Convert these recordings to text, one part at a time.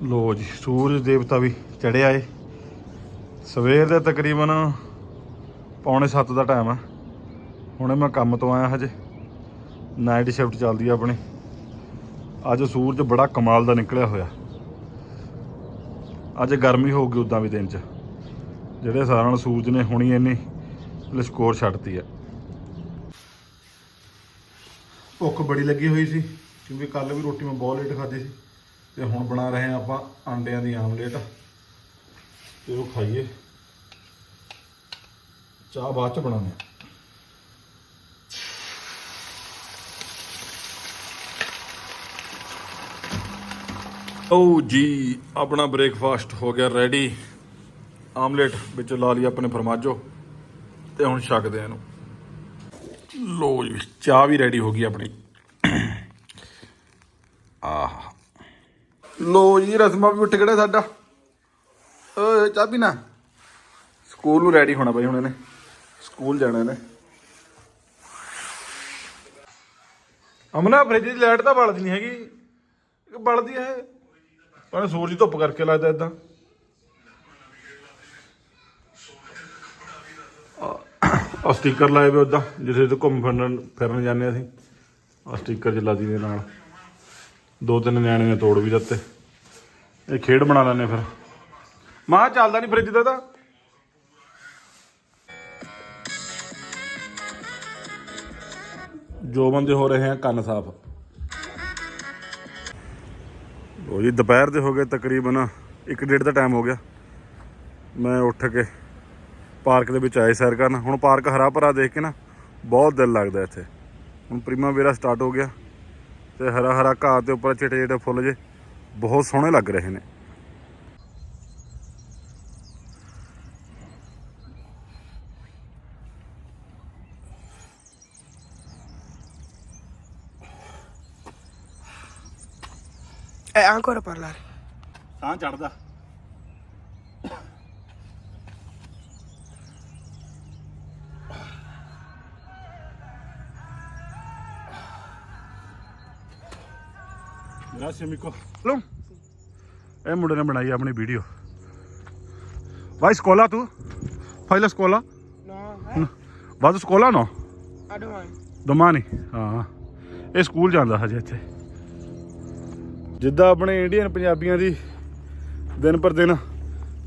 ਲੋ ਜੀ, ਸੂਰਜ ਦੇਵਤਾ ਵੀ ਚੜਿਆ ਏ। ਸਵੇਰ ਦੇ ਤਕਰੀਬਨ ਪੌਣੇ 7 ਦਾ ਟਾਈਮ ਆ। ਹੁਣੇ ਮੈਂ ਕੰਮ ਤੋਂ ਆਇਆ ਹਜੇ। ਨਾਈਟ ਸ਼ਿਫਟ ਚੱਲਦੀ ਆ ਆਪਣੀ। ਅੱਜ ਸੂਰਜ ਬੜਾ ਕਮਾਲ ਦਾ ਨਿਕਲਿਆ ਹੋਇਆ। ਅੱਜ ਗਰਮੀ ਹੋ ਗਈ ਉਦਾਂ ਵੀ ਦਿਨ 'ਚ। ਜਿਹੜੇ ਹਿਸਾਬ ਸੂਰਜ ਨੇ ਹੁਣੀ ਇੰਨੀ ਲਸ਼ਕੋਰ ਛੱਡਤੀ ਆ। ਭੁੱਖ ਬੜੀ ਲੱਗੀ ਹੋਈ ਸੀ, ਕਿਉਂਕਿ ਕੱਲ ਵੀ ਰੋਟੀ ਮੈਂ ਬਹੁਤ ਲੇਟ ਖਾਧੀ ਸੀ। ਤੇ ਹੁਣ ਬਣਾ ਰਹੇ ਹਾਂ ਆਪਾਂ ਆਂਡਿਆਂ ਦੀ ਆਮਲੇਟ ਤੇ ਉਹ ਖਾਈਏ। ਚਾਹ ਬਾਅਦ ਚ ਬਣਾਉਂਦੇ ਹਾਂ। ਓ ਜੀ, ਆਪਣਾ ਬ੍ਰੇਕਫਾਸਟ ਹੋ ਗਿਆ ਰੈਡੀ ਆਮਲੇਟ ਵਿੱਚ ਲਾ ਲਈ ਆਪਣੇ ਫਰਮਾਜੋ ਤੇ ਹੁਣ ਛਕਦੇ ਆ ਇਹਨੂੰ। ਲੋ ਜੀ, ਚਾਹ ਵੀ ਰੈਡੀ ਹੋ ਗਈ ਆਪਣੀ। ਆਹ। ਲੋ ਜੀ, ਰਸਮਾ ਵੀ ਉੱਠ ਖੜਾ ਸਾਡਾ। ਓਏ, ਚਾਹ ਪੀਣਾ? ਸਕੂਲ ਨੂੰ ਰੈਡੀ ਹੋਣਾ ਬਈ ਹੁਣ ਇਹਨੇ। ਸਕੂਲ ਜਾਣਾ ਇਹਨੇ। ਅਮਨਾ ਫ੍ਰਿਜ ਦੀ ਲਾਈਟ ਤਾਂ ਬਲਦੀ ਨਹੀਂ ਹੈਗੀ। ਇਹ ਬਲਦੀ ਹੈ। ਪਰ ਸੂਰਜ ਧੁੱਪ ਕਰਕੇ ਲੱਗਦਾ ਇਦਾਂ ਆ ਸਟicker ਲਾਏ ਵੇ ਉਦਾਂ ਜਿੱਥੇ ਤੇ ਘੁੰਮ ਫਿਰਨ ਫਿਰਨ ਜਾਂਦੇ ਅਸੀਂ। ਆ ਸਟicker ਜਲਾਦੀ ਦੇ ਨਾਲ। ਦੋ ਤਿੰਨ ਨਿਆਣੇ ਨੇ ਤੋੜ ਵੀ ਦਿੱਤੇ। ਇਹ ਖੇਡ ਬਣਾ ਲੈਣੇ ਫਿਰ। ਮਾਂ, ਚੱਲਦਾ ਨਹੀਂ ਫ੍ਰਿਜ ਦਾ ਤਾਂ। ਜੋ ਬੰਦੇ ਹੋ ਰਹੇ ਆ, ਕੰਨ ਸਾਫ਼। ਲੋ ਜੀ, ਦੁਪਹਿਰ ਦੇ ਹੋ ਗਏ ਤਕਰੀਬਨ 1:30 ਦਾ ਟਾਈਮ ਹੋ ਗਿਆ। ਮੈਂ ਉੱਠ ਕੇ ਪਾਰਕ ਦੇ ਵਿੱਚ ਆਏ ਸੈਰ ਕਰਨ। ਹੁਣ ਪਾਰਕ ਹਰਾ ਭਰਾ ਦੇਖ ਕੇ ਨਾ ਬਹੁਤ ਦਿਲ ਲੱਗਦਾ ਇੱਥੇ। ਹੁਣ ਪ੍ਰੀਮਾ ਵੇਰਾ ਸਟਾਰਟ ਹੋ ਗਿਆ। ਤੇ ਹਰਾ ਹਰਾ ਘਾਹ ਤੇ ਉੱਪਰ ਛਿਟੇ ਛਿਟੇ ਫੁੱਲ ਜੇ। ਬਹੁਤ ਸੋਹਣੇ ਲੱਗ ਰਹੇ ਨੇ। È ancora parlare. ਸਾਹ ਚੜਦਾ। Grazie amico. ਲੋ ਇਹ ਮੁੰਡੇ ਨੇ ਬਣਾਈ ਆਪਣੀ video scuola tu? fai la scuola? No, eh? a scuola no? A domani. ਦਮਾਨੀ ਹਾਂ ਇਹ ਸਕੂਲ ਜਾਂਦਾ ਹਜੇ ਇੱਥੇ ਜਿੱਦਾਂ ਆਪਣੇ ਇੰਡੀਅਨ ਪੰਜਾਬੀਆਂ ਦੀ ਦਿਨ ਪਰ ਦਿਨ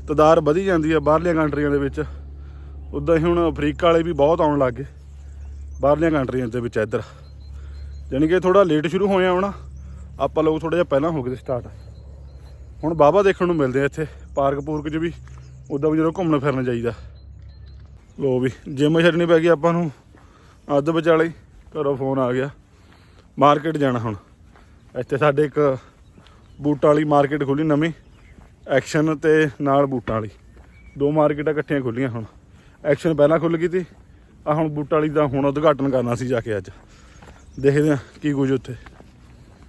ਤਦਾਰ ਵਧੀ ਜਾਂਦੀ ਹੈ ਬਾਹਰਲੀਆਂ ਕੰਟਰੀਆਂ ਦੇ ਵਿੱਚ ਉਦਾਂ ਹੀ ਹੁਣ ਅਫਰੀਕਾ ਵਾਲੇ ਵੀ ਬਹੁਤ ਆਉਣ ਲੱਗ ਗਏ ਬਾਹਰਲੀਆਂ ਕੰਟਰੀਆਂ ਦੇ ਵਿੱਚ ਇੱਧਰ ਯਾਨੀ ਕਿ ਥੋੜਾ ਲੇਟ ਸ਼ੁਰੂ ਹੋਇਆ ਹੋਣਾ ਆਪਾਂ ਲੋਕ ਥੋੜਾ ਜਿਹਾ ਪਹਿਲਾਂ ਹੋ ਗਏ ਸਟਾਰਟ ਹੁਣ ਬਾਬਾ ਦੇਖਣ ਨੂੰ ਮਿਲਦੇ ਆ ਇੱਥੇ, ਪਾਰਕ ਪੂਰਕ 'ਚ ਵੀ, ਉਦਾਂ ਵੀ ਜਦੋਂ ਘੁੰਮਣ ਫਿਰਨ ਜਾਈਦਾ। ਲੋ ਵੀ ਜਿਮ ਛੱਡਣੀ ਪੈ ਗਈ ਆਪਾਂ ਨੂੰ, ਅੱਧ ਵਿਚਾਲੇ ਘਰੋਂ ਫੋਨ ਆ ਗਿਆ। ਮਾਰਕੀਟ ਜਾਣਾ ਹੁਣ। ਇੱਥੇ ਸਾਡੇ ਇੱਕ ਬੂਟਾਂ ਵਾਲੀ ਮਾਰਕੀਟ ਖੁੱਲੀ ਨਵੀਂ, ਐਕਸ਼ਨ ਤੇ ਨਾਲ ਬੂਟਾਂ ਵਾਲੀ। ਦੋ ਮਾਰਕੀਟਾਂ ਇਕੱਠੀਆਂ ਖੁੱਲੀਆਂ ਹੁਣ। ਐਕਸ਼ਨ ਪਹਿਲਾਂ ਖੁੱਲ ਗਈ ਤੀ ਆ ਹੁਣ ਬੂਟਾਂ ਵਾਲੀ ਦਾ ਹੁਣ ਉਦਘਾਟਨ ਕਰਨਾ ਸੀ ਜਾ ਕੇ ਅੱਜ। ਦੇਖਦੇ ਆ ਕੀ ਕੁਝ ਉੱਥੇ।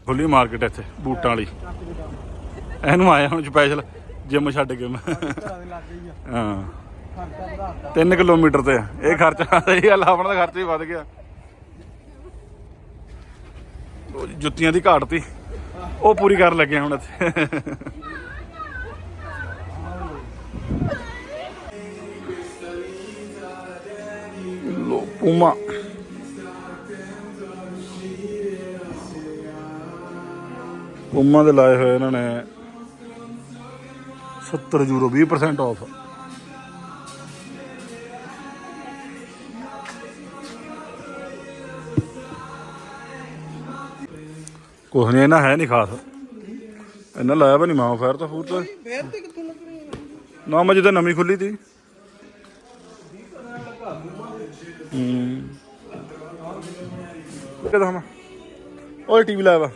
ਖੁੱਲੀ ਮਾਰਕੀਟ ਇੱਥੇ, ਬੂਟਾਂ ਵਾਲੀ। ਇਹਨੂੰ ਆਇਆ ਹੁਣ ਸਪੈਸ਼ਲ ਜਿਮ ਛੱਡ ਕੇ ਮੈਂ। ਹਾਂ। 3 ਕਿਲੋਮੀਟਰ ਤੇ ਇਹ ਖਰਚਾ ਸਹੀ ਗੱਲ ਆਪਣਾ ਤਾਂ ਖਰਚਾ ਹੀ ਵੱਧ ਗਿਆ। ਜੁੱਤੀਆਂ ਦੀ ਘਾਟ ਤੀ। ਉਹ ਪੂਰੀ ਕਰਨ ਲੱਗੇ ਹੁਣ ਇੱਥੇ। ਲੋ ਪੂਮਾ। ਪੂਮਾ ਦੇ ਲਾਏ ਹੋਏ ਇਹਨਾਂ ਨੇ 70 ਯੂਰੋ 20% ਆਫ ਕੁਛ ਨਹੀਂ ਇਹਨਾਂ ਹੈ ਨਹੀਂ ਖਾਸ। ਇਹਨਾਂ ਲਾਇਆ ਵੀ ਨਹੀਂ ਮਾਂ ਫੇਰ ਤਾਂ, ਫੂਰ ਤਾਂ। Verde che tu non ਨਾ, ਮੈਂ ਜਦੋਂ ਨਵੀਂ ਖੁੱਲੀ ਤੀ। ਹੂੰ। ਕਿਦਾਂ ਹਮਾ ਓਏ ਟੀਵੀ ਲਾਇਆ ਵਾ।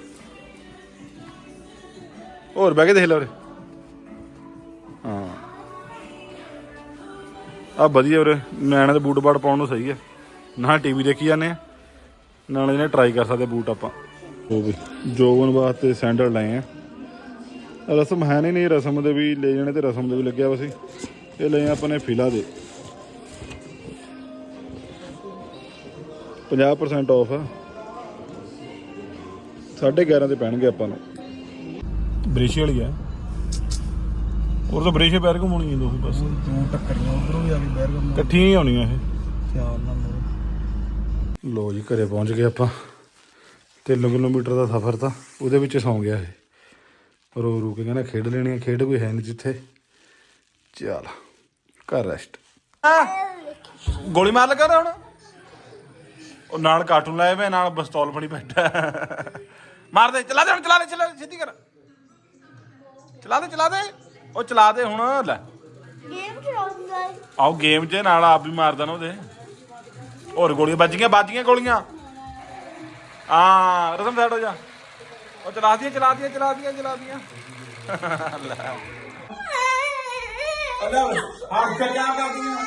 ਹੋਰ ਬਹਿ ਕੇ ਦੇਖ ਲਓ ਉਰੇ। ਹਾਂ। ਆ ਵਧੀਆ ਉਰੇ ਨਿਆਣੇ ਦੇ ਬੂਟ ਬਾਟ ਪਾਉਣ ਨੂੰ ਸਹੀ ਹੈ ਨਾ ਟੀਵੀ ਦੇਖੀ ਜਾਂਦੇ ਆ ਨਾਲੇ ਨੇ ਟਰਾਈ ਕਰ ਸਕਦੇ ਬੂਟ ਆਪਾਂ। ਉਹ ਵੀ। ਜੋਗਨ ਵਾਸਤੇ ਸੈਂਡਲ ਲਏ ਆ। ਰਸਮ ਹੈ ਨਹੀਂ ਨਹੀਂ ਰਸਮ ਦੇ ਵੀ, ਲੈ ਜਾਣੇ ਤੇ ਰਸਮ ਦੇ ਵੀ ਲੱਗਿਆ ਵਾ ਸੀ। ਇਹ ਲਏ ਆਪਾਂ ਨੇ ਫਿਲਾ ਦੇ। 50% ਆਫ ਆ। 11.5 ਦੇ ਪੈਣਗੇ ਆਪਾਂ ਨੂੰ। ਬ੍ਰਿਸ਼ ਵਾਲੀ ਆ। ਹੋਰ ਤਾਂ ਬਰੇਸ਼ੇ ਪੈਰ ਘੁੰਮਣੀ ਦੋ ਬਸ ਦੋ ਟੱਕਰੀਆਂ ਉਧਰੋਂ ਵੀ ਆ ਗਈ ਬੈਰ ਕੰਮ ਇਕੱਠੀਆਂ ਹੀ ਆਉਣੀਆਂ ਇਹ। ਖਿਆਲ ਨਾਲ ਮੇਰੇ ਲੋ ਜੀ ਘਰੇ ਪਹੁੰਚ ਗਏ ਆਪਾਂ। 3 ਕਿਲੋਮੀਟਰ ਦਾ ਸਫ਼ਰ ਤਾਂ ਉਹਦੇ ਵਿੱਚ ਸੌਂ ਗਿਆ ਇਹ। ਰੋ ਰੂ ਕੇ ਕਹਿੰਦਾ ਖੇਡ ਲੈਣੀ ਆ ਖੇਡ ਕੋਈ ਹੈ ਨਹੀਂ ਜਿੱਥੇ। ਚੱਲ ਕਰ ਰੈਸਟ ਗੋਲੀ ਮਾਰ ਲਗਾ ਹੁਣ? ਉਹ ਨਾਲ ਕਾਰਟੂਨ ਲਾਏ ਵੇ ਨਾਲ ਪਿਸਤੌਲ ਫੜੀ ਬੈਠਾ। ਮਾਰ ਦੇ ਚਲਾ ਦੇ ਹੁਣ ਚਲਾ ਦੇ ਚਲਾ ਦੇ, ਸਿੱਧੀ ਕਰ। ਚਲਾ ਦੇ ਚਲਾ ਦੇ। ਉਹ ਚਲਾ ਦੇ ਹੁਣ ਲੈ। ਗੇਮ ਖੇਡਦਾ ਆਓ ਗੇਮ 'ਚ ਨਾਲ ਆਪ ਵੀ ਮਾਰ ਦੇਣਾ ਉਹਦੇ। ਹੋਰ ਗੋਲੀਆਂ ਵੱਜੀਆਂ ਵੱਜੀਆਂ ਗੋਲੀਆਂ। ਆ ਰਸਮ ਸਾਈਡ ਹੋ ਜਾ। ਉਹ ਚਲਾ ਦੀਆਂ ਚਲਾ ਦੀਆਂ ਚਲਾ ਦੀਆਂ ਚਲਾ ਦੀਆਂ। ਲੈ। ਆਹ ਕਿਆ ਕਰਦੀਆਂ?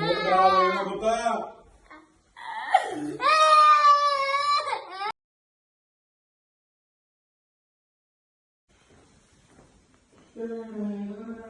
ਮੇਰੇ ਖਰਾਬ ਹੋਏ ਨਾ ਪੁੱਤ